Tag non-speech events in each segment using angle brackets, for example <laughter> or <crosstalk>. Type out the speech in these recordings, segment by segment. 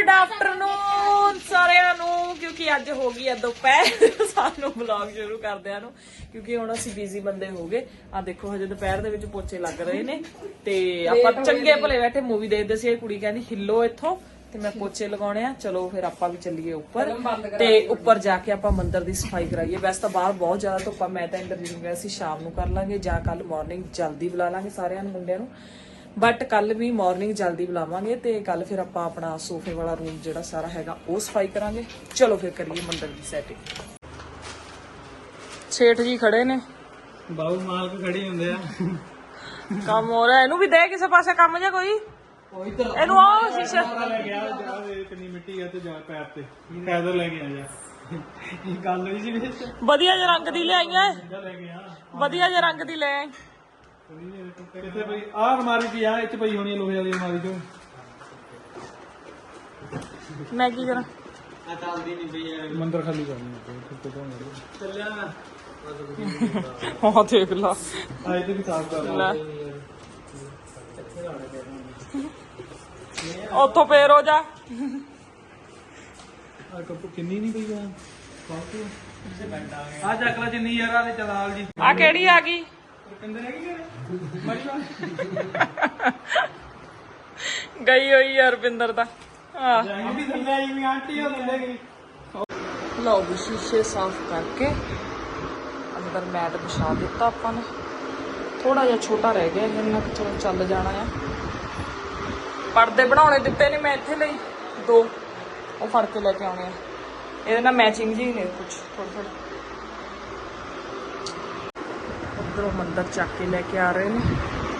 Good afternoon ਸਾਰਿਆਂ ਨੂੰ ਕਿਉਂਕਿ ਅੱਜ ਹੋ ਗਈ ਆ ਦੁਪਹਿਰ। ਸਾਨੂੰ ਵਲੌਗ ਸ਼ੁਰੂ ਕਰਦਿਆਂ ਨੂੰ ਕਿਉਂਕਿ ਹੁਣ ਅਸੀਂ ਬਿਜ਼ੀ ਬੰਦੇ ਹੋ ਗਏ। ਆ ਦੇਖੋ ਹਜੇ ਦੁਪਹਿਰ ਦੇ ਵਿੱਚ ਪੋਚੇ ਲੱਗ ਰਹੇ ਨੇ। ਤੇ ਆਪਾਂ ਚੰਗੇ ਭਲੇ ਬੈਠੇ ਮੂਵੀ ਦੇਖਦੇ ਸੀ ਇਹ ਕੁੜੀ ਕਹਿੰਦੀ ਹਿੱਲੋ ਇੱਥੋਂ। ਤੇ ਮੈਂ ਪੋਚੇ ਲਗਾਉਣੇ ਆ ਚਲੋ ਫਿਰ ਆਪਾਂ ਵੀ ਚੱਲੀਏ ਉੱਪਰ। ਤੇ ਉੱਪਰ ਜਾ ਕੇ ਆਪਾਂ ਮੰਦਿਰ ਦੀ ਸਫ਼ਾਈ ਕਰਾਈਏ। ਵੈਸੇ ਤਾਂ ਬਾਹਰ ਬਹੁਤ ਜ਼ਿਆਦਾ ਧੁੱਪਾ ਮੈਂ ਤਾਂ ਇੰਟਰਵਿਊ ਗਿਆ ਸੀ ਸ਼ਾਮ ਨੂੰ ਕਰ ਲਾਂਗੇ ਜਾਂ ਕੱਲ ਮਾਰਨਿੰਗ ਜਲਦੀ ਬੁਲਾ ਲਾਂਗੇ ਸਾਰਿਆਂ ਨੂੰ ਮੁੰਡਿਆਂ ਨੂੰ। ਬਟ ਕੱਲ ਵੀ ਮਾਰਨਿੰਗ ਜਲਦੀ ਬੁਲਾਵਾਂਗੇ ਤੇ ਕੱਲ ਫਿਰ ਆਪਾਂ ਆਪਣਾ ਸੋਫੇ ਵਾਲਾ ਰੂਮ ਜਿਹੜਾ ਸਾਰਾ ਹੈਗਾ ਉਹ ਸਫ਼ਾਈ ਕਰਾਂਗੇ। ਚਲੋ ਫਿਰ ਕਰੀਏ ਮੰਦਿਰ ਦੀ ਸੈਟਿੰਗ ਸੇਠ ਜੀ ਖੜੇ ਨੇ। ਬਾਬੂ ਮਾਲਕ ਖੜੀ ਹੁੰਦੇ ਆ। ਕੰਮ ਹੋ ਰਿਹਾ ਇਹਨੂੰ ਵੀ ਦੇ ਕਿਸੇ ਪਾਸੇ ਕੰਮ ਜਾਂ ਕੋਈ? ਉਹ ਇੱਧਰ ਇਹਨੂੰ ਆਹ ਸ਼ੀਸ਼ਾ। ਲੈ ਗਿਆ ਜਾ ਵੇ ਕਿੰਨੀ ਮਿੱਟੀ ਆ ਤੇ ਜਾ ਪੈਰ ਤੇ। ਪੈਦਲ ਲੈ ਕੇ ਆ ਜਾ। ਇਹ ਗੱਲ ਹੋਈ ਸੀ ਵਿੱਚ? ਵਧੀਆ ਜਿਹਾ ਰੰਗ ਦੀ ਲਿਆਈਆਂ ਵਧੀਆ ਜਿਹਾ ਰੰਗ ਦੀ ਲੈ ਆਈ। ਕਿੱਥੇ ਪਈ ਆ ਅਲਮਾਰੀ ਦੀ ਆ ਇੱਥੇ ਪਈ ਹੋਣੀ ਆ ਲੋਹੇ ਵਾਲੀ ਅਲਮਾਰੀ ਚੋਂ। ਮੈਂ ਕੀ ਕਰਾਂ? ਆ ਚੱਲਦੀ ਨਹੀਂ ਪਈ ਮੰਦਰ ਖਾਲੀ ਕਰਨੀ ਹੈ ਤੋਂ ਚੱਲਿਆ ਮੈਂ। ਹਾਂ ਦੇਖ ਲਾ। ਆ ਇਹ ਤੇ ਵੀ ਸਾਫ਼ ਕਰ ਲੈ। ਉੱਥੋਂ ਫੇਰ ਹੋ ਜਾ। ਆ ਕੱਪ ਕਿੰਨੀ ਨਹੀਂ ਪਈ ਆ? ਆ ਚੱਕ ਲੈ ਜਿੰਨੀ ਯਾਰ ਆ ਤੇ ਚਲਾਲ ਜੀ। ਆ ਕਿਹੜੀ ਆ ਗਈ? ਹੈਗੀ ਮਰੀ ਗਈ ਹੋਈ ਆ ਰਵਿੰਦਰ ਦਾ। ਆ ਵੀ ਥੱਲੇ ਆਈ ਵੀ ਆਂਟੀ ਉਹ ਥੱਲੇ ਗਈ। ਲਓ ਵੀ ਸ਼ੀਸ਼ੇ ਸਾਫ਼ ਕਰਕੇ ਅੰਦਰ ਮੈਟ ਵਿਛਾ ਦਿੱਤਾ ਆਪਾਂ ਨੇ। ਥੋੜਾ ਜਿਹਾ ਛੋਟਾ ਰਹਿ ਗਿਆ ਇਹਨਾਂ ਕਿ ਚਲੋ ਚੱਲ ਜਾਣਾ ਆ। ਪਰਦੇ ਬਣਾਉਣੇ ਦਿੱਤੇ ਨੇ ਮੈਂ ਇੱਥੇ ਲਈ। ਦੋ ਉਹ ਫੜ ਕੇ ਲੈ ਕੇ ਆਉਣੇ ਆ। ਇਹਦੇ ਨਾਲ ਮੈਚਿੰਗ ਜੀ ਨੇ ਕੁਝ ਥੋੜਾ ਥੋੜਾ ਉਧਰੋਂ ਮੰਦਰ ਚੱਕ ਕੇ ਲੈ ਕੇ ਆ ਰਹੇ ਨੇ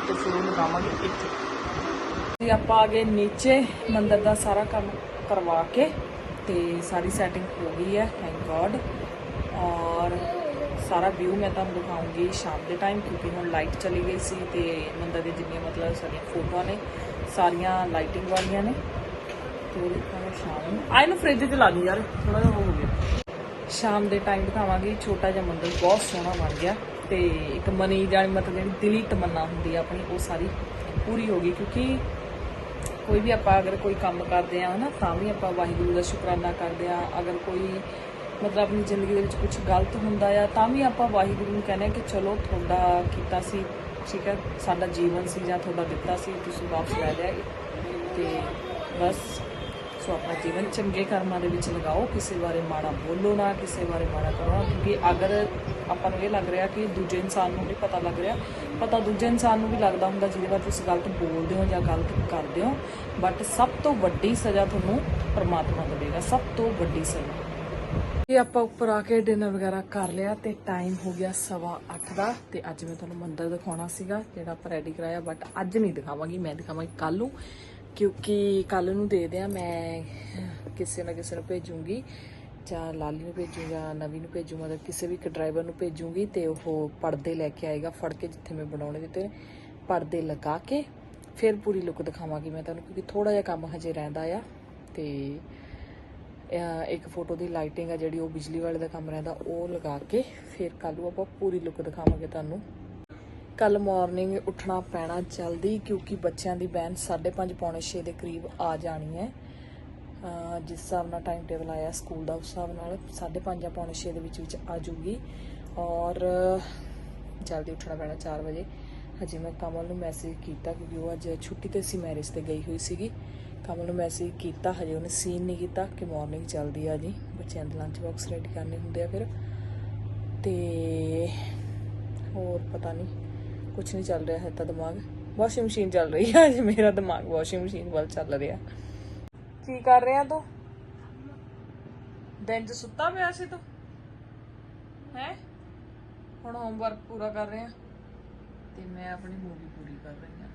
ਤੇ ਫਿਰ ਉਹ ਲਗਾਵਾਂਗੇ ਇੱਥੇ। ਤੇ ਆਪਾਂ ਆ ਗਏ ਨੀਚੇ, ਮੰਦਰ ਦਾ ਸਾਰਾ ਕੰਮ ਕਰਵਾ ਕੇ ਤੇ ਸਾਰੀ ਸੈਟਿੰਗ ਹੋ ਗਈ ਹੈ ਥੈਂਕ ਗੋਡ ਔਰ ਸਾਰਾ ਵਿਊ ਮੈਂ ਤੁਹਾਨੂੰ ਦਿਖਾਉਂਗੀ ਸ਼ਾਮ ਦੇ ਟਾਈਮ ਕਿਉਂਕਿ ਹੁਣ ਲਾਈਟ ਚਲੀ ਗਈ ਸੀ ਤੇ ਮੰਦਰ ਦੀ ਜਿੰਨੀਆਂ ਮਤਲਬ ਸਾਰੀਆਂ ਫੋਟੋਆਂ ਨੇ, ਸਾਰੀਆਂ ਲਾਈਟਿੰਗ ਵਾਲੀਆਂ ਨੇ। ਤੇ ਉਹ ਦਿਖਾਵਾਂਗੇ ਸ਼ਾਮ ਨੂੰ। ਆ ਨੂੰ ਫ੍ਰਿਜ 'ਚ ਲਾ ਦੀ ਯਾਰ ਥੋੜਾ ਜਿਹਾ ਹੋ ਗਿਆ। ਸ਼ਾਮ ਦੇ ਟਾਈਮ ਦਿਖਾਵਾਂਗੀ, ਛੋਟਾ ਜਿਹਾ ਮੰਦਰ ਬਹੁਤ ਸੋਹਣਾ ਬਣ ਗਿਆ। ਤੇ ਇੱਕ ਮਨੀ ਜਾਣੀ ਮਤਲਬ ਜਿਹੜੀ ਦਿਲੀ ਤਮੰਨਾ ਹੁੰਦੀ ਆ ਆਪਣੀ, ਉਹ ਸਾਰੀ ਪੂਰੀ ਹੋ ਗਈ। ਕਿਉਂਕਿ ਕੋਈ ਵੀ ਆਪਾਂ ਅਗਰ ਕੋਈ ਕੰਮ ਕਰਦੇ ਆ, ਹਨਾ, ਤਾਂ ਵੀ ਆਪਾਂ ਵਾਹਿਗੁਰੂ ਦਾ ਸ਼ੁਕਰਾਨਾ ਕਰਦੇ ਆ। ਅਗਰ ਕੋਈ ਮਤਲਬ ਆਪਣੀ ਜ਼ਿੰਦਗੀ ਦੇ ਵਿੱਚ ਕੁਝ ਗਲਤ ਹੁੰਦਾ ਆ, ਤਾਂ ਵੀ ਆਪਾਂ ਵਾਹਿਗੁਰੂ ਨੂੰ ਕਹਿੰਦੇ ਆ ਕਿ ਚਲੋ, ਤੁਹਾਡਾ ਕੀਤਾ ਸੀ, ਠੀਕ ਹੈ ਸਾਡਾ ਜੀਵਨ ਸੀ ਜਾਂ ਤੁਹਾਡਾ ਦਿੱਤਾ ਸੀ, ਤੁਸੀਂ ਵਾਪਸ ਲੈ ਲਿਆ। ਤੇ ਬਸ ਸੋ ਆਪਣਾ ਜੀਵਨ ਚੰਗੇ ਕਰਮਾਂ ਦੇ ਵਿੱਚ ਲਗਾਓ, ਕਿਸੇ ਬਾਰੇ ਮਾੜਾ ਬੋਲੋ ਨਾ, ਕਿਸੇ ਬਾਰੇ ਮਾੜਾ ਕਰੋ ਨਾ, ਕਿਉਂਕਿ ਅਗਰ ਆਪਾਂ ਨੂੰ ਇਹ ਲੱਗ ਰਿਹਾ ਕਿ ਦੂਜੇ ਇਨਸਾਨ ਨੂੰ ਵੀ ਪਤਾ ਲੱਗ ਰਿਹਾ, ਪਤਾ ਦੂਜੇ ਇਨਸਾਨ ਨੂੰ ਵੀ ਲੱਗਦਾ ਹੁੰਦਾ ਜਿਹਦੇ ਬਾਰੇ ਤੁਸੀਂ ਗਲਤ ਬੋਲਦੇ ਹੋ ਜਾਂ ਗਲਤ ਕਰਦੇ ਹੋ ਬਟ ਸਭ ਤੋਂ ਵੱਡੀ ਸਜ਼ਾ ਤੁਹਾਨੂੰ ਪਰਮਾਤਮਾ ਦੇਵੇਗਾ, ਸਭ ਤੋਂ ਵੱਡੀ ਸਜ਼ਾ। ਇਹ ਆਪਾਂ ਉੱਪਰ ਆ ਕੇ ਡਿਨਰ ਵਗੈਰਾ ਕਰ ਲਿਆ ਤੇ ਟਾਈਮ ਹੋ ਗਿਆ ਸਵਾ 8 ਦਾ ਤੇ ਅੱਜ ਮੈਂ ਤੁਹਾਨੂੰ ਮੰਦਿਰ ਦਿਖਾਉਣਾ ਸੀਗਾ, ਜਿਹੜਾ ਆਪਾਂ ਰੈਡੀ ਕਰਾਇਆ ਬਟ ਅੱਜ ਨਹੀਂ ਦਿਖਾਵਾਂਗੀ, ਮੈਂ ਦਿਖਾਵਾਂਗੀ ਕੱਲ ਨੂੰ। ਕਿਉਂਕਿ ਕੱਲ ਨੂੰ ਦੇ ਦਿਆਂ ਮੈਂ ਕਿਸੇ ਨਾ ਕਿਸੇ ਨੂੰ ਭੇਜੂੰਗੀ, ਜਾਂ ਲਾਲੀ ਨੂੰ ਭੇਜੂ, ਜਾਂ ਨਵੀ ਨੂੰ ਭੇਜੂ, ਮਤਲਬ ਕਿਸੇ ਵੀ ਇੱਕ ਡਰਾਈਵਰ ਨੂੰ ਭੇਜੂੰਗੀ ਤੇ ਉਹ ਪਰਦੇ ਲੈ ਕੇ ਆਏਗਾ, ਫੜ ਕੇ ਜਿੱਥੇ ਮੈਂ ਬਣਾਉਣੇ ਦਿੱਤੇ ਨੇ ਪਰਦੇ ਲਗਾ ਕੇ ਫਿਰ ਪੂਰੀ ਲੁੱਕ ਦਿਖਾਵਾਂਗੀ ਮੈਂ ਤੁਹਾਨੂੰ, ਕਿਉਂਕਿ ਥੋੜਾ ਜਿਹਾ ਕੰਮ ਹਜੇ ਰਹਿੰਦਾ ਆ ਤੇ ਇੱਕ ਫੋਟੋ ਦੀ ਲਾਈਟਿੰਗ ਆ ਜਿਹੜੀ ਉਹ ਬਿਜਲੀ ਵਾਲੇ ਦਾ ਕੰਮ ਰਹਿੰਦਾ, ਉਹ ਲਗਾ ਕੇ ਫਿਰ ਕੱਲ ਨੂੰ ਆਪਾਂ ਪੂਰੀ ਲੁੱਕ ਦਿਖਾਵਾਂਗੇ ਤੁਹਾਨੂੰ। ਕੱਲ ਮਾਰਨਿੰਗ ਉੱਠਣਾ ਪੈਣਾ ਜਲਦੀ ਕਿਉਂਕਿ ਬੱਚਿਆਂ ਦੀ ਬੈਨ 5:30 ਪੌਣੇ 6 ਦੇ ਕਰੀਬ ਆ ਜਾਣੀ ਹੈ। ਜਿਸ ਹਿਸਾਬ ਨਾਲ ਟਾਈਮ ਟੇਬਲ ਆਇਆ ਸਕੂਲ ਦਾ, ਉਸ ਹਿਸਾਬ ਨਾਲ 5:30 ਜਾਂ ਪੌਣੇ 6 ਦੇ ਵਿੱਚ ਵਿੱਚ ਆ ਜੂਗੀ ਔਰ ਜਲਦੀ ਉੱਠਣਾ ਪੈਣਾ 4 ਵਜੇ। ਹਜੇ ਮੈਂ ਕਮਲ ਨੂੰ ਮੈਸੇਜ ਕੀਤਾ ਕਿਉਂਕਿ ਉਹ ਅੱਜ ਛੁੱਟੀ ਤੇ ਸੀ ਮੈਰਿਜ ਤੇ ਗਈ ਹੋਈ ਸੀਗੀ। ਕਮਲ ਨੂੰ ਮੈਸੇਜ ਕੀਤਾ, ਹਜੇ ਉਹਨੇ ਸੀਨ ਨਹੀਂ ਕੀਤਾ ਕਿ ਮਾਰਨਿੰਗ ਜਲਦੀ ਆ ਜੀ। ਬੱਚਿਆਂ ਦੇ ਲੰਚ ਬਾਕਸ ਰੈਡੀ ਕਰਨੇ ਹੁੰਦੇ ਆ ਫਿਰ। ਤੇ ਹੋਰ ਪਤਾ ਨਹੀਂ। ਕੁਝ ਨਹੀਂ ਚੱਲ ਰਿਹਾ ਹੈ ਤਾਂ ਦਿਮਾਗ। ਵਾਸ਼ਿੰਗ ਮਸ਼ੀਨ ਚੱਲ ਰਹੀ ਹੈ ਅੱਜ ਮੇਰਾ ਦਿਮਾਗ ਵਾਸ਼ਿੰਗ ਮਸ਼ੀਨ ਵੱਲ ਚੱਲ ਰਿਹਾ। ਕੀ ਕਰ ਰਿਹਾ ਤੂੰ? ਦਿਨ ਚ ਸੁੱਤਾ ਪਿਆ ਸੀ ਤੂੰ? ਹੈ? ਹੁਣ ਹੋਮਵਰਕ ਪੂਰਾ ਕਰ ਰਿਹਾ। ਤੇ ਮੈਂ ਆਪਣੀ ਮੂਵੀ ਪੂਰੀ ਕਰ ਰਹੀ ਹਾਂ।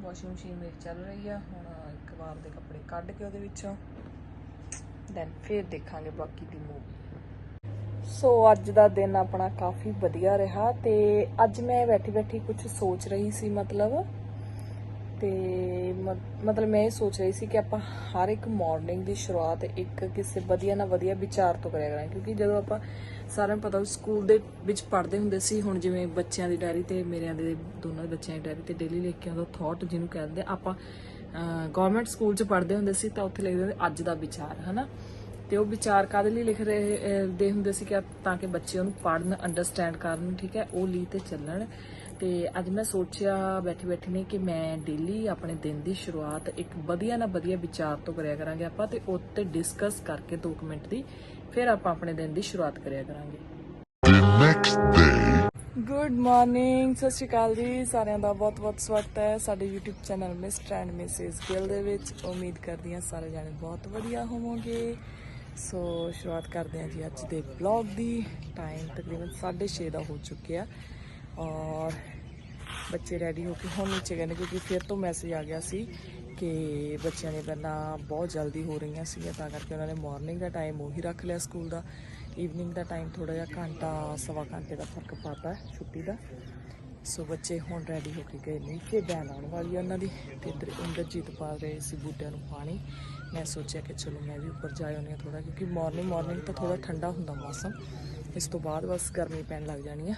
ਵਾਸ਼ਿੰਗ ਮਸ਼ੀਨ ਮੇਰੀ ਚੱਲ ਰਹੀ ਆ ਹੁਣ ਇੱਕ ਵਾਰ ਦੇ ਕੱਪੜੇ ਕੱਢ ਕੇ ਉਹਦੇ ਵਿੱਚੋਂ। ਦੈਨ ਫਿਰ ਦੇਖਾਂਗੇ ਬਾਕੀ ਦੀ ਮੂਵੀ ਸੋ ਅੱਜ ਦਾ ਦਿਨ ਆਪਣਾ ਕਾਫੀ ਵਧੀਆ ਰਿਹਾ ਤੇ ਅੱਜ ਮੈਂ ਬੈਠੀ ਬੈਠੀ ਕੁਝ ਸੋਚ ਰਹੀ ਸੀ ਮਤਲਬ ਤੇ ਮ- ਮਤਲਬ ਮੈਂ ਇਹ ਸੋਚ ਰਹੀ ਸੀ ਕਿ ਆਪਾਂ ਹਰ ਇੱਕ ਮਾਰਨਿੰਗ ਦੀ ਸ਼ੁਰੂਆਤ ਇੱਕ ਕਿਸੇ ਵਧੀਆ ਨਾ ਵਧੀਆ ਵਿਚਾਰ ਤੋਂ ਕਰਿਆ ਕਰਾਂ ਕਿਉਂਕਿ ਜਦੋਂ ਆਪਾਂ ਸਾਰਿਆਂ ਨੂੰ ਪਤਾ ਸਕੂਲ ਦੇ ਵਿੱਚ ਪੜ੍ਹਦੇ ਹੁੰਦੇ ਸੀ ਹੁਣ ਜਿਵੇਂ ਬੱਚਿਆਂ ਦੀ ਡਾਇਰੀ ਤੇ ਮੇਰਿਆਂ ਦੇ ਦੋਨਾਂ ਦੇ ਬੱਚਿਆਂ ਦੀ ਡਾਇਰੀ ਤੇ ਡੇਲੀ ਲਿਖ ਕੇ ਆਉਂਦਾ ਥਾਟ ਜਿਹਨੂੰ ਕਹਿੰਦੇ ਆ, ਆਪਾਂ ਗਵਰਨਮੈਂਟ ਸਕੂਲ ਚ ਪੜ੍ਹਦੇ ਹੁੰਦੇ ਸੀ ਤਾਂ ਉੱਥੇ ਲਿਖਦੇ ਹੁੰਦੇ ਅੱਜ ਦਾ ਵਿਚਾਰ ਹਨਾ? ਤੇ ਉਹ ਵਿਚਾਰ ਕਾਦੇ ਲਈ ਲਿਖ ਰਹੇ ਦੇ ਹੁੰਦੇ ਸੀ ਕਿ ਤਾਂ ਕਿ ਬੱਚੇ ਉਹਨੂੰ ਪੜ੍ਹਨ ਅੰਡਰਸਟੈਂਡ ਕਰਨ ਠੀਕ ਹੈ? ਉਹ ਲਈ ਤੇ ਚੱਲਣ। ਤੇ ਅੱਜ ਮੈਂ ਸੋਚਿਆ ਬੈਠੇ ਬੈਠੇ ਨੇ ਕਿ ਮੈਂ ਡੇਲੀ ਆਪਣੇ ਦਿਨ ਦੀ ਸ਼ੁਰੂਆਤ ਇੱਕ ਵਧੀਆ ਨਾ ਵਧੀਆ ਵਿਚਾਰ ਤੋਂ ਕਰਿਆ ਕਰਾਂਗੇ ਆਪਾਂ ਤੇ ਉੱਤੇ ਡਿਸਕਸ ਕਰਕੇ 2 ਮਿੰਟ ਦੀ ਫਿਰ ਆਪਾਂ ਆਪਣੇ ਦਿਨ ਦੀ ਸ਼ੁਰੂਆਤ ਕਰਿਆ ਕਰਾਂਗੇ. ਗੁੱਡ ਮਾਰਨਿੰਗ ਸਤਿ ਸ਼੍ਰੀ ਅਕਾਲ ਜੀ। ਸਾਰਿਆਂ ਦਾ ਬਹੁਤ-ਬਹੁਤ ਸਵਾਗਤ ਹੈ ਸਾਡੇ YouTube channel mister and missus Gill ਦੇ ਵਿੱਚ। ਉਮੀਦ ਕਰਦੀ ਹਾਂ ਸਾਰੇ ਜਾਣੇ ਬਹੁਤ ਵਧੀਆ ਹੋਵੋਗੇ। ਸੋ ਸ਼ੁਰੂਆਤ ਕਰਦੇ ਹਾਂ ਜੀ ਅੱਜ ਦੇ ਵਲੌਗ ਦੀ। ਟਾਈਮ ਤਕਰੀਬਨ 6:30 ਦਾ ਹੋ ਚੁੱਕਿਆ। ਔਰ ਬੱਚੇ ਰੈਡੀ ਹੋ ਕੇ ਹੁਣ ਨੀਚੇ ਗਏ ਨੇ ਕਿਉਂਕਿ ਫਿਰ ਤੋਂ ਮੈਸੇਜ ਆ ਗਿਆ ਸੀ ਕਿ ਬੱਚਿਆਂ ਨੇ ਪਹਿਲਾਂ ਬਹੁਤ ਜਲਦੀ ਹੋ ਰਹੀਆਂ ਸੀਗੀਆਂ, ਤਾਂ ਕਰਕੇ ਉਹਨਾਂ ਨੇ ਮਾਰਨਿੰਗ ਦਾ ਟਾਈਮ ਉਹੀ ਰੱਖ ਲਿਆ ਸਕੂਲ ਦਾ। ਈਵਨਿੰਗ ਦਾ ਟਾਈਮ ਥੋੜਾ ਜਿਹਾ ਘੰਟਾ, ਸਵਾ ਘੰਟੇ ਦਾ ਫ਼ਰਕ ਪਾਤਾ ਛੁੱਟੀ ਦਾ। ਸੋ ਬੱਚੇ ਹੁਣ ਰੈਡੀ ਹੋ ਕੇ ਗਏ ਨੇ ਕਿ ਬੈਨ ਆਉਣ ਵਾਲੀ ਹੈ ਉਹਨਾਂ ਦੀ। ਤੇ ਇੱਧਰ ਇੰਦਰਜੀਤ ਪਾ ਰਹੇ ਸੀ ਬੂਟਿਆਂ ਨੂੰ ਪਾਣੀ। ਮੈਂ ਸੋਚਿਆ ਕਿ ਚਲੋ ਮੈਂ ਵੀ ਉੱਪਰ ਜਾ ਆਉਂਦੀ ਹਾਂ ਥੋੜਾ ਕਿਉਂਕਿ ਮਾਰਨਿੰਗ ਮਾਰਨਿੰਗ ਤਾਂ ਥੋੜਾ ਠੰਡਾ ਹੁੰਦਾ ਮੌਸਮ। ਇਸ ਤੋਂ ਬਾਅਦ ਬਸ ਗਰਮੀ ਪੈਣ ਲੱਗ ਜਾਣੀ ਆ।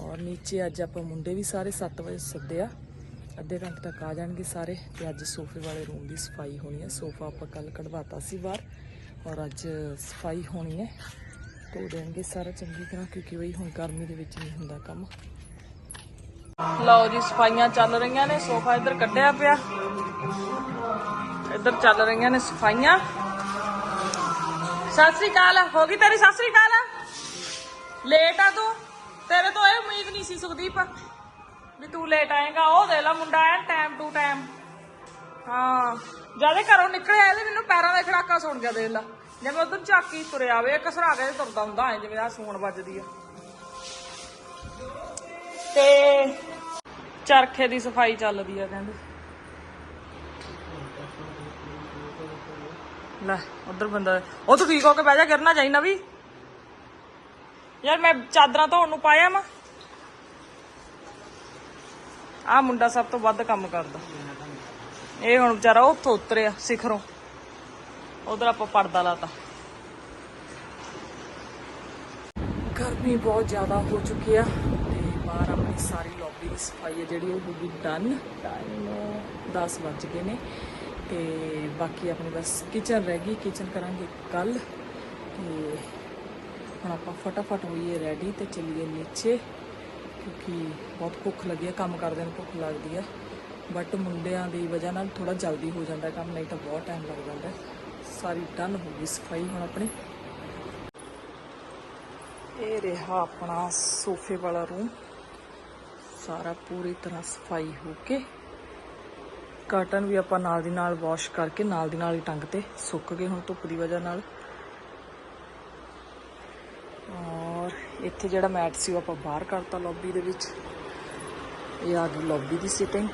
ਔਰ ਨੀਚੇ ਅੱਜ ਆਪਾਂ ਮੁੰਡੇ ਵੀ ਸਾਰੇ 7 ਵਜੇ ਸੱਦੇ ਆ। ਅੱਧੇ ਘੰਟੇ ਤੱਕ ਆ ਜਾਣਗੇ ਸਾਰੇ। ਤੇ ਅੱਜ ਸੋਫੇ ਵਾਲੇ ਰੂਮ ਦੀ ਸਫ਼ਾਈ ਹੋਣੀ ਹੈ ਸੋਫਾ ਆਪਾਂ ਕੱਲ ਕਢਵਾਤਾ ਸੀ ਬਾਹਰ। ਔਰ ਅੱਜ ਸਫ਼ਾਈ ਹੋਣੀ ਹੈ। ਧੋ ਦੇਣਗੇ ਸਾਰਾ ਚੰਗੀ ਤਰ੍ਹਾਂ, ਕਿਉਂਕਿ ਬਈ ਹੁਣ ਗਰਮੀ ਦੇ ਵਿੱਚ ਨਹੀਂ ਹੁੰਦਾ ਕੰਮ। ਲਓ ਜੀ, ਸਫਾਈਆਂ ਚੱਲ ਰਹੀਆਂ ਨੇ, ਸੋਫਾ ਇੱਧਰ ਕੱਢਿਆ ਪਿਆ। ਇੱਧਰ ਚੱਲ ਰਹੀਆਂ ਨੇ ਸਫਾਈਆਂ। ਸਤਿ ਸ੍ਰੀ ਅਕਾਲ, ਹੋ ਗਈ ਤੇਰੀ ਸਤਿ ਸ੍ਰੀ ਅਕਾਲ? ਲੇਟ ਆ ਤੂੰ? ਤੇਰੇ ਤੋਂ ਇਹ ਉਮੀਦ ਨਹੀਂ ਸੀ ਸੁਖਦੀਪ, ਵੀ ਤੂੰ ਲੇਟ ਆਏਗਾ। ਉਹ ਦੇ ਲਾ, ਮੁੰਡਾ ਐ ਟਾਈਮ ਟੂ ਟਾਈਮ ਹਾਂ, ਜਦੇ ਘਰੋਂ ਨਿਕਲਿਆ, ਇਹਦੇ ਮੈਨੂੰ ਪੈਰਾਂ ਦਾ ਖੜਾਕਾ ਸੁਣ ਗਿਆ, ਦੇਖ ਲਾ। ਜਿਵੇਂ ਉਧਰ ਝਾਕੀ ਤੁਰਿਆ ਆਵੇ ਇੱਕ ਕੇ ਤੁਰਦਾ ਹੁੰਦਾ ਐ, ਜਿਵੇਂ ਆ ਸੂਣ ਵੱਜਦੀ ਆ। ਤੇ ਚਰਖੇ ਦੀ ਸਫ਼ਾਈ ਚੱਲਦੀ ਆ ਕਹਿੰਦੇ। ਲੈ, ਉਧਰ ਬੰਦਾ ਉਹ ਤੂੰ ਠੀਕ ਹੋ ਕੇ ਬਹਿ ਜਾ, ਗਿਰਨਾ ਚਾਹੀਦਾ ਵੀ। ਯਾਰ ਮੈਂ ਚਾਦਰਾਂ ਧੋਣ ਨੂੰ ਪਾਇਆ ਮਾ ਆ ਮੁੰਡਾ ਸਭ ਤੋਂ ਵੱਧ ਕੰਮ ਕਰਦਾ। ਇਹ ਹੁਣ ਵਿਚਾਰਾ ਉੱਥੋਂ ਉਤਰਿਆ, ਸਿਖਰੋਂ। ਉਧਰ ਆਪਾਂ ਪਰਦਾ ਲਾਤਾ। ਗਰਮੀ ਬਹੁਤ ਜ਼ਿਆਦਾ ਹੋ ਚੁੱਕੀ ਆ। ਬਾਹਰ ਆਪਣੀ ਸਾਰੀ ਲੌਬੀ ਦੀ ਸਫ਼ਾਈ ਹੈ, ਜਿਹੜੀ ਉਹ ਹੋ ਗਈ ਡਨ ਟਾਈਮ 10 ਵੱਜ ਗਏ ਨੇ ਤੇ ਬਾਕੀ ਆਪਣੀ ਬਸ ਕਿਚਨ ਰਹਿ ਗਈ। ਕਿਚਨ ਕਰਾਂਗੇ ਕੱਲ ਤੇ ਹੁਣ ਆਪਾਂ ਫਟਾਫਟ ਹੋਈਏ ਰੈਡੀ ਤੇ ਚੱਲੀਏ ਨੀਚੇ, ਕਿਉਂਕਿ ਬਹੁਤ ਭੁੱਖ ਲੱਗੀ ਹੈ, ਕੰਮ ਕਰਦੇ ਨੂੰ ਭੁੱਖ ਲੱਗਦੀ ਹੈ। ਬਟ ਮੁੰਡਿਆਂ ਦੀ ਵਜ੍ਹਾ ਨਾਲ ਥੋੜਾ ਜਲਦੀ ਹੋ ਜਾਂਦਾ ਕੰਮ, ਨਹੀਂ ਤਾਂ ਬਹੁਤ ਟਾਈਮ ਲੱਗ ਜਾਂਦਾ। ਸਾਰੀ ਡਨ ਹੋ ਗਈ ਸਫ਼ਾਈ ਹੁਣ ਆਪਣੀ। ਇਹ ਰਿਹਾ ਆਪਣਾ ਸੋਫੇ ਵਾਲਾ ਰੂਮ ਸਾਰਾ ਪੂਰੀ ਤਰ੍ਹਾਂ ਸਫ਼ਾਈ ਹੋ ਕੇ ਕਾਟਨ ਵੀ ਆਪਾਂ ਨਾਲ ਦੀ ਨਾਲ ਵਾਸ਼ ਕਰਕੇ ਨਾਲ ਦੀ ਨਾਲ ਹੀ ਟੰਗ ਤੇ ਸੁੱਕ ਗਏ ਹੁਣ ਧੁੱਪ ਦੀ ਵਜ੍ਹਾ ਨਾਲ। ਔਰ ਇੱਥੇ ਜਿਹੜਾ ਮੈਟ ਸੀ ਉਹ ਆਪਾਂ ਬਾਹਰ ਕਰਤਾ ਲੌਬੀ ਦੇ ਵਿੱਚ। ਇਹ ਆ ਗਈ ਲੌਬੀ ਦੀ ਸਿਟਿੰਗ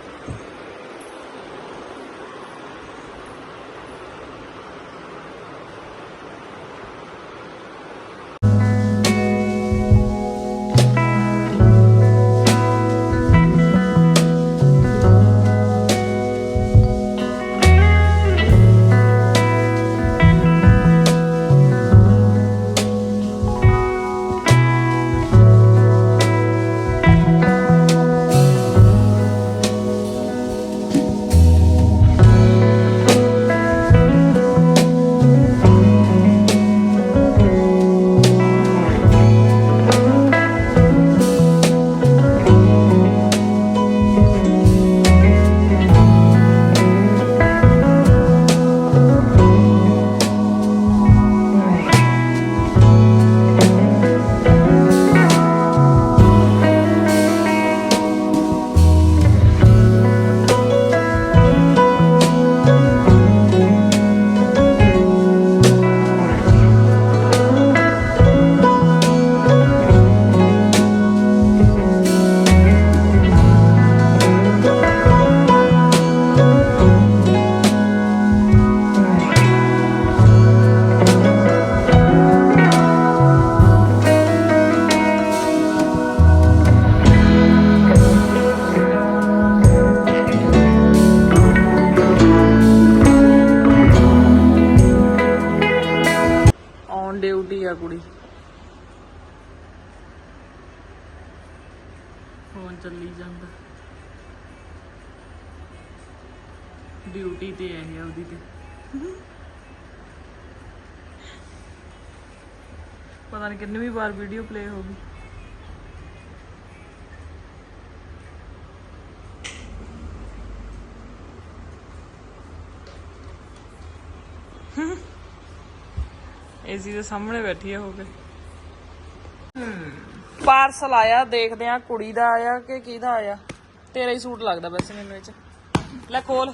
ਡਿਊਟੀ ਤੇ ਉਹਦੀ ਤੇ। ਪਤਾ ਨਹੀਂ ਕਿੰਨੀ ਵਾਰ ਵੀਡੀਓ ਪਲੇ ਹੋ ਗਈ। ਏਸੀ ਦੇ ਸਾਹਮਣੇ ਬੈਠੀ ਆ ਹੋ ਕੇ। ਪਾਰਸਲ ਆਇਆ, ਦੇਖਦੇ ਆ ਕੁੜੀ ਦਾ ਆਇਆ ਕਿ ਕਿਹਦਾ ਆਇਆ। ਤੇਰਾ ਹੀ ਸੂਟ ਲੱਗਦਾ ਵੈਸੇ ਮੈਨੂੰ ਇਹ ਚ। ਲੈ ਖੋਲ।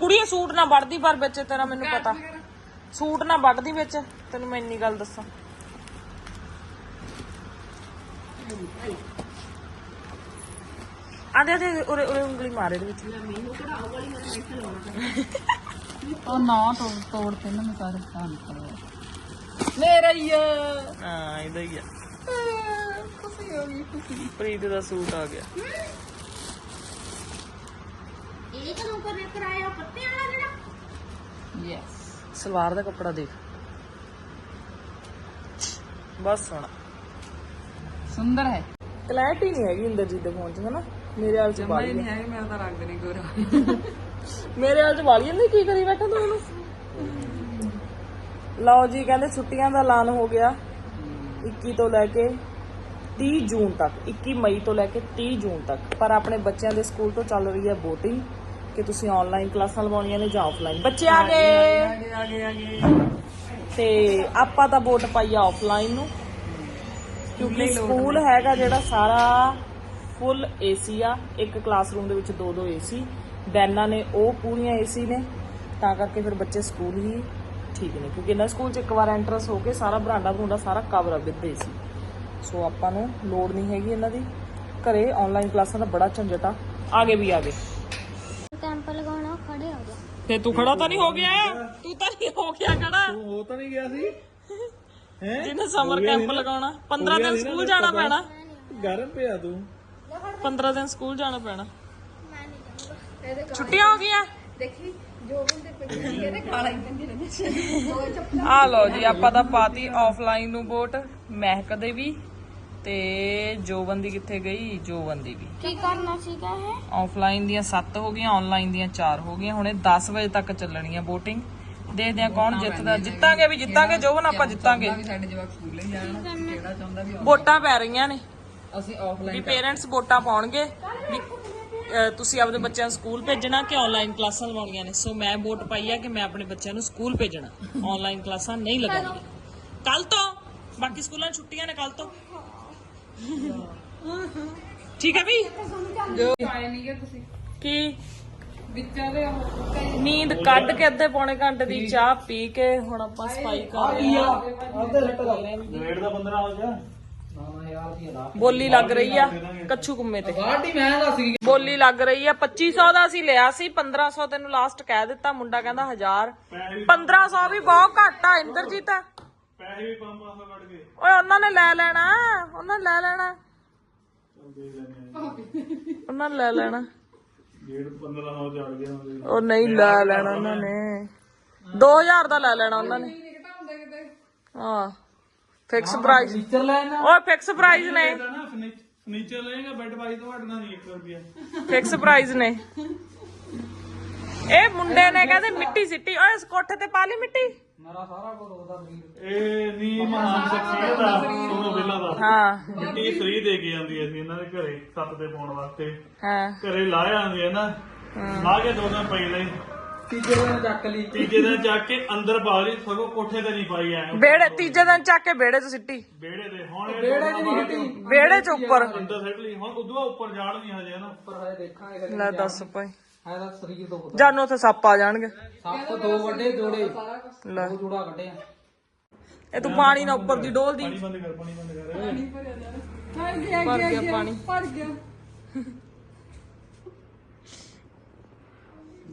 ਕੁੜੀ ਇਹ ਸੂਟ ਨਾ ਵੜਦੀ ਪਰ ਵਿੱਚ ਤੇਰਾ ਮੈਨੂੰ ਪਤਾ। ਸੂਟ ਨਾ ਵੱਢਦੀ ਵਿੱਚ ਤੈਨੂੰ ਮੈਂ ਇੰਨੀ ਗੱਲ ਦੱਸਾਂ। ਆਦੇ ਆਦੇ ਉਰੇ ਉਰੇ ਉਂਗਲੀ ਮਾਰੇ ਦੇ ਵਿੱਚ। ਉਹ ਨਾ ਤੋੜ ਤੋੜ ਤੇ ਨਾ ਮੈਂ ਸਾਰੇ ਕੰਮ ਮੇਰਾ ਹੀ ਆ। ਹਾਂ ਇਹਦਾ ਹੀ ਆ। ਖੁਸ਼ੀ ਹੋ ਗਈ ਖੁਸ਼ੀ। ਪ੍ਰੀਤ ਦਾ ਸੂਟ ਆ ਗਿਆ। ਇਹ ਕਦੋਂ ਕਰੇ ਕਰਾਇਆ? ਪੱਤੇ ਵਾਲਾ ਜਿਹੜਾ? ਯੈਸ ਸਲਵਾਰ ਦਾ ਕੱਪੜਾ ਦੇਖ। ਬਸ ਸੋਹਣਾ ਸੁੰਦਰ ਹੈ। ਕਲੈਰਿਟੀ ਨਹੀਂ ਹੈਗੀ ਇੰਦਰਜੀਤ ਦੇ ਫੋਨ 'ਚ ਹਨਾ? ਮੇਰੇ ਹਾਲ 'ਚ ਵਾਲੀ ਨਹੀਂ ਹੈ। ਮੇਰਾ ਤਾਂ ਰੰਗ ਨਹੀਂ ਗੋਰਾ ਮੇਰੇ ਹਾਲ 'ਚ ਵਾਲੀ ਨਹੀਂ? ਕੀ ਕਰੀ ਬੈਠਾ ਤੂੰ ਇਹਨੂੰ ਲਓ ਜੀ ਕਹਿੰਦੇ ਛੁੱਟੀਆਂ ਦਾ ਐਲਾਨ ਹੋ ਗਿਆ। 21 ਤੋਂ ਲੈ ਕੇ 30 ਜੂਨ ਤੱਕ 21 ਮਈ ਤੋਂ ਲੈ ਕੇ 30 ਜੂਨ ਤੱਕ। ਪਰ ਆਪਣੇ ਬੱਚਿਆਂ ਦੇ ਸਕੂਲ ਤੋਂ ਚੱਲ ਰਹੀ ਹੈ VOTING ਕਿ ਤੁਸੀਂ ਆਨਲਾਈਨ ਕਲਾਸਾਂ ਲਵਾਉਣੀਆਂ ਨੇ ਜਾਂ ਆਫਲਾਈਨ ਬੱਚੇ ਆ ਗਏ। ਆਗੇ ਆਗੇ ਤੇ ਆਪਾਂ ਤਾਂ ਵੋਟ ਪਾਈ ਆ ਆਫਲਾਈਨ ਨੂੰ। ਕਿਉਂਕਿ ਸਕੂਲ ਹੈਗਾ ਜਿਹੜਾ ਸਾਰਾ ਫੁੱਲ ਏਸੀ ਆ। ਇੱਕ ਕਲਾਸਰੂਮ ਦੇ ਵਿੱਚ ਦੋ ਦੋ ਏਸੀ ਬੈਨਾਂ ਨੇ ਉਹ ਪੂਰੀਆਂ ਏਸੀ ਨੇ। ਤਾਂ ਕਰਕੇ ਫਿਰ ਬੱਚੇ ਸਕੂਲ ਹੀ ਠੀਕ ਨੇ। ਕਿਉਂਕਿ ਇਹਨਾਂ ਸਕੂਲ 'ਚ ਇੱਕ ਵਾਰ ਐਂਟਰੈਂਸ ਹੋ ਕੇ ਸਾਰਾ ਬਰਾਂਡਾ ਬਰੂੰਡਾ ਸਾਰਾ ਕਵਰ ਆ ਵਿਦ ਏਸੀ ਸੋ ਆਪਾਂ ਨੂੰ ਲੋੜ ਨਹੀਂ ਹੈਗੀ ਇਹਨਾਂ ਦੀ। ਘਰੇ ਆਨਲਾਈਨ ਕਲਾਸਾਂ ਦਾ ਬੜਾ ਝੰਜਟ ਆ। ਆਗੇ ਵੀ ਆਗੇ। ਜਾ ਤੇ ਖੜਾ ਤਾਂ ਨਹੀਂ ਹੋ ਗਿਆ? ਤੂੰ ਤਾਂ ਨਹੀਂ ਹੋ ਗਿਆ ਖੜਾ। ਤੂੰ ਹੋ ਤਾਂ ਨਹੀਂ ਗਿਆ ਸੀ? ਹੈ? ਜਿਹਨੇ ਸਮਰ ਕੈਂਪ ਲਗਾਉਣਾ। 15 ਦਿਨ ਸਕੂਲ ਜਾਣਾ ਪੈਣਾ। ਗਰਮ ਪਿਆ ਤੂੰ। 15 ਦਿਨ ਸਕੂਲ ਜਾਣਾ ਪੈਣਾ। ਛੁੱਟੀਆਂ ਹੋ ਗਈਆਂ? ਦੇਖੀ ਆ ਲਓ ਜੀ ਆਪਾਂ ਤਾਂ ਪਾਤੀ ਆਫਲਾਈਨ ਨੂੰ ਵੋਟ। ਮਹਿਕ ਦੇ ਵੀ। ਤੇ ਜੋਬਨ ਦੀ ਕਿੱਥੇ ਗਈ? ਜੋਬਨ ਦੀ ਵੀ। ਕੀ ਕਰਨਾ ਸੀਗਾ ਇਹ? ਆਫਲਾਈਨ ਦੀਆਂ 7 ਹੋ ਗਈਆਂ ਆਨਲਾਈਨ ਦੀਆਂ 4 ਹੋ ਗਈਆਂ। ਹੁਣੇ 10 ਵਜੇ ਤੱਕ ਚੱਲਣੀ ਆ VOTING ਦੇਖਦੇ ਆ ਕੌਣ ਜਿੱਤਦਾ। ਜਿੱਤਾਂਗੇ ਵੀ ਜਿੱਤਾਂਗੇ ਜੋਬਨ ਆਪਾਂ ਜਿੱਤਾਂਗੇ। ਵੀ ਸਾਡੇ ਜਵਾਕ ਸਕੂਲ ਹੀ ਜਾਣ ਕਿਹੜਾ ਚਾਹੁੰਦਾ ਵੀ ਵੋਟਾਂ ਪੈ ਰਹੀਆਂ ਨੇ। ਅਸੀਂ ਆਫਲਾਈਨ ਵੀ ਪੇਰੈਂਟਸ ਵੋਟਾਂ ਪਾਉਣਗੇ। ਵੀ ਤੁਸੀਂ ਆਪਣੇ ਬੱਚਿਆਂ ਨੂੰ ਸਕੂਲ ਭੇਜਣਾ ਕਿ ਆਨਲਾਈਨ ਕਲਾਸਾਂ ਲਵਾਉਣੀਆਂ ਨੇ? ਸੋ ਮੈਂ ਵੋਟ ਪਾਈ ਆ ਕਿ ਮੈਂ ਆਪਣੇ ਬੱਚਿਆਂ ਨੂੰ ਸਕੂਲ ਭੇਜਣਾ। <laughs> ਆਨਲਾਈਨ ਕਲਾਸਾਂ ਨਹੀਂ ਲਗਾਉਣੀਆਂ। ਕੱਲ ਤੋਂ। ਬਾਕੀ ਸਕੂਲਾਂ ਛੁੱਟੀਆਂ ਨੇ ਕੱਲ ਤੋਂ। ਠੀਕ ਹੈ ਵੀ? ਜੋ ਆਏ ਨਹੀਂਗੇ ਤੁਸੀਂ ਕੀ? ਵਿੱਚਾਂ ਦੇ ਉਹ ਨੀਂਦ ਕੱਢ ਕੇ ਅੱਧੇ ਪੌਣੇ ਘੰਟੇ ਦੀ ਚਾਹ ਪੀ ਕੇ ਹੁਣ ਆਪਾਂ ਸਫ਼ਾਈ ਕਰ ਰਹੇ ਹਾਂ। ਗ੍ਰੇਡ ਦਾ 15 ਹੋ ਗਿਆ। ਬੋਲੀ ਲੱਗ ਰਹੀ ਆ ਕੱਛੂ ਕੁੰਮੇ ਤੇ। ਗਾੜੀ ਮੈਂ ਦਾ ਸੀ ਬੋਲੀ ਲੱਗ ਰਹੀ ਆ 2500 ਦਾ ਅਸੀਂ ਲਿਆ ਸੀ 1500 ਤੈਨੂੰ ਲਾਸਟ ਕਹਿ ਦਿੱਤਾ ਮੁੰਡਾ ਕਹਿੰਦਾ 1000 1500 ਵੀ ਬਹੁਤ ਘੱਟ ਆ ਇੰਦਰਜੀਤ। ਪੈਸੇ ਵੀ ਸੌ ਓਏ ਉਹਨਾਂ ਨੇ ਲੈ ਲੈਣਾ। ਉਹਨਾਂ ਨੇ ਲੈ ਲੈਣਾ। ਉਹਨਾਂ ਨੇ ਲੈ ਲੈਣਾ। ਗ੍ਰੇਡ 15 ਹੋ ਚੜ ਗਿਆ ਉਹਦੇ। ਉਹ ਨਹੀਂ ਲੈ ਲੈਣਾ ਉਹਨਾਂ ਨੇ। 2000 ਦਾ ਲੈ ਲੈਣਾ ਉਹਨਾਂ ਨੇ। ਹਾਂ। ਫਿਕਸ ਪ੍ਰਾਈਸ ਟੀਚਰ ਲੈਣਾ ਓਏ ਫਿਕਸ ਪ੍ਰਾਈਸ ਨੇ। ਇਹਦਾ ਨਾ ਫਰਨੀਚਰ ਲਏਗਾ ਬੈੱਡ ਬਾਈ ਤੁਹਾਡਾ ਨਹੀਂ 1 ਰੁਪਿਆ। ਫਿਕਸ ਪ੍ਰਾਈਸ ਨੇ। ਇਹ ਮੁੰਡੇ ਨੇ ਕਹਿੰਦੇ ਮਿੱਟੀ ਸਿੱਟੀ। ਓਏ ਇਸ ਕੋਠੇ ਤੇ ਪਾ ਲਈ ਮਿੱਟੀ? ਮੇਰਾ ਸਾਰਾ ਕੁਝ ਉਹਦਾ ਵੀਰ ਇਹ ਨਹੀਂ ਮਹਾਨ ਸ਼ਖਸੀਅਤ ਦਾ ਉਹਨੂੰ ਬਿੱਲਾ ਦਾ ਹਾਂ। ਮਿੱਟੀ ਫ੍ਰੀ ਦੇ ਕੇ ਜਾਂਦੀ ਸੀ ਇਹਨਾਂ ਦੇ ਘਰੇ ਛੱਤ ਤੇ ਪਾਉਣ ਵਾਸਤੇ। ਹਾਂ। ਘਰੇ ਲਾਇਆ ਆਂਦੀ ਹੈ ਨਾ ਲਾ ਕੇ ਦੋ ਦਿਨ ਪਈ ਲਈ। ਟੀਚਰ ਨੇ ਚੱਕ ਲਈ। ਤੀਜੇ ਦਿਨ ਜਾ ਕੇ ਅੰਦਰ ਪਾ ਲਈ ਸਗੋਂ ਕੋਠੇ ਤੇ ਨਹੀਂ ਪਾਈ ਐ। ਬੇੜੇ ਤੀਜੇ ਦਿਨ ਚੱਕ ਕੇ ਬੇੜੇ 'ਚ ਸਿੱਟੀ। ਵਿਹੜੇ ਦੇ ਹੁਣ ਇਹ ਵਿਹੜੇ ਚ ਨਹੀਂ ਬੇੜੇ 'ਚ ਉੱਪਰ। ਅੰਦਰ ਸੈੱਟ ਲਈ ਹੁਣ ਉਦੋਂ ਉੱਪਰ ਜਾੜ ਨਹੀਂ ਹਜੇ ਨਾ। ਪਰ ਹੈ ਦੇਖਾਂਗੇ ਲੈ ਦੱਸ ਭਾਈ। ਹੈ ਦਾ ਸਰੀਰ ਤੋਂ ਪਤਾ। ਜਾਨੂੰ ਉੱਥੇ ਸੱਪ ਆ ਜਾਣਗੇ। ਸੱਪ ਦੋ ਵੱਡੇ ਜੋੜੇ। ਲੈ। ਦੋ ਜੋੜਾ ਕੱਢਿਆ ਇਹ ਤੂੰ ਪਾਣੀ ਨਾ ਉੱਪਰ ਦੀ ਡੋਲਦੀ। ਪਾਣੀ ਬੰਦ ਕਰ ਪਾਣੀ ਬੰਦ ਕਰ। ਭਰ ਗਿਆ ਪਾਣੀ। ਭਰ ਗਿਆ।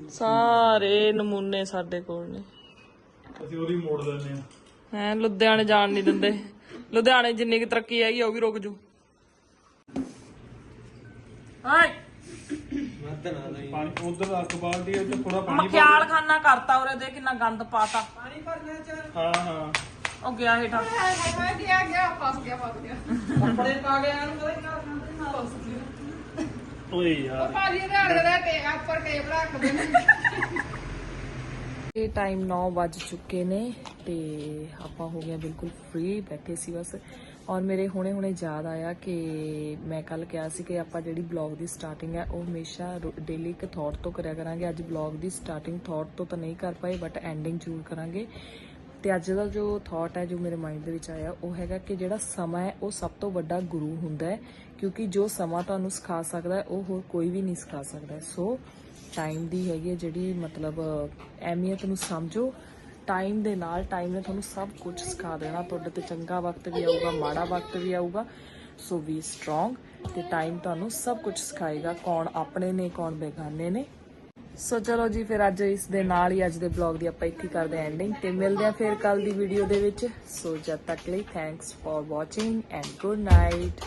ਸਾਰੇ ਨਮੂਨੇ ਸਾਡੇ ਕੋਲ ਨੇ। ਅਸੀਂ ਉਹਦੀ ਮੋੜ ਦਿੰਦੇ ਆ ਹੈ ਲੁਧਿਆਣੇ ਜਾਣ ਨਹੀਂ ਦਿੰਦੇ। ਲੁਧਿਆਣੇ ਜਿੰਨੀ ਕੁ ਤਰੱਕੀ ਹੈਗੀ ਉਹ ਵੀ ਰੁਕ ਜੂ। ਹਾਏ! ਪਾਣੀ ਉਧਰ ਰੱਖ ਬਾਲਟੀ ਉੱਤੇ ਥੋੜਾ ਹੁਣ ਪਾਣੀ ਖਿਆਲ ਖਾਨਾ ਕਰਤਾ ਉਰੇ ਦੇ ਕਿੰਨਾ ਗੰਦ ਪਾਤਾ। ਹਾਂ ਹਾਂ। ਉਹ ਗਿਆ ਹੇਠਾਂ। ਕੱਪੜੇ ਪਾ ਕੇ ਆਣ ਓਏ ਯਾਰ। ਭਾਜੀ ਦੇ ਅਗਲੇ ਦਾ ਟੇ ਉੱਪਰ ਟੇਪ ਰੱਖ ਦੇ ਇਹ ਟਾਈਮ 9 ਵੱਜ ਚੁੱਕੇ ਨੇ ਤੇ ਆਪਾਂ ਹੋ ਗਏ ਬਿਲਕੁਲ ਫ੍ਰੀ ਬੈਠੇ ਸੀ ਬਸ। ਔਰ ਮੇਰੇ ਹੁਣੇ ਹੁਣੇ ਯਾਦ ਆਇਆ ਕਿ ਮੈਂ ਕੱਲ ਕਿਹਾ ਸੀ ਕਿ ਆਪਾਂ ਜਿਹੜੀ ਬਲੌਗ ਦੀ ਸਟਾਰਟਿੰਗ ਹੈ, ਉਹ ਹਮੇਸ਼ਾ ਡੇਲੀ ਇੱਕ ਥਾਟ ਤੋਂ ਕਰਿਆ ਕਰਾਂਗੇ। ਅੱਜ ਬਲੌਗ ਦੀ ਸਟਾਰਟਿੰਗ ਥਾਟ ਤੋਂ ਤਾਂ ਨਹੀਂ ਕਰ ਪਾਏ ਬਟ ਐਂਡਿੰਗ ਜ਼ਰੂਰ ਕਰਾਂਗੇ। ਤੇ ਅੱਜ ਦਾ ਜੋ ਥਾਟ ਹੈ, ਜੋ ਮੇਰੇ ਮਾਈਂਡ ਦੇ ਵਿੱਚ ਆਇਆ, ਉਹ ਹੈਗਾ ਕਿ ਜਿਹੜਾ ਸਮਾਂ ਹੈ, ਉਹ ਸਭ ਤੋਂ ਵੱਡਾ ਗੁਰੂ ਹੁੰਦਾ ਹੈ। ਕਿਉਂਕਿ ਜੋ ਸਮਾਂ ਤੁਹਾਨੂੰ ਸਿਖਾ ਸਕਦਾ ਹੈ, ਉਹ ਹੋਰ ਕੋਈ ਵੀ ਨਹੀਂ ਸਿਖਾ ਸਕਦਾ ਸੋ ਟਾਈਮ ਦੀ ਹੈਗੀ ਹੈ ਜਿਹੜੀ ਮਤਲਬ ਅਹਿਮੀਅਤ ਨੂੰ ਸਮਝੋ। ਟਾਈਮ ਦੇ ਨਾਲ ਟਾਈਮ ਨੇ ਤੁਹਾਨੂੰ ਸਭ ਕੁਝ ਸਿਖਾ ਦੇਣਾ। ਤੁਹਾਡੇ ਤੇ ਚੰਗਾ ਵਕਤ ਵੀ ਆਊਗਾ, ਮਾੜਾ ਵਕਤ ਵੀ ਆਊਗਾ। ਸੋ ਵੀ ਸਟਰੋਂਗ ਤੇ ਟਾਈਮ ਤੁਹਾਨੂੰ ਸਭ ਕੁਝ ਸਿਖਾਏਗਾ। ਕੌਣ ਆਪਣੇ ਨੇ, ਕੌਣ ਬੇਗਾਨੇ ਨੇ। ਸੋ ਚਲੋ ਜੀ, ਫਿਰ ਅੱਜ ਇਸ ਦੇ ਨਾਲ ਹੀ ਅੱਜ ਦੇ ਬਲੌਗ ਦੀ ਆਪਾਂ ਇੱਥੇ ਹੀ ਕਰਦੇ ਐਂਡਿੰਗ ਤੇ ਮਿਲਦੇ ਆ ਫਿਰ ਕੱਲ ਦੀ ਵੀਡੀਓ ਦੇ ਵਿੱਚ। ਸੋ ਜਦ ਤੱਕ ਲਈ thanks for watching and good night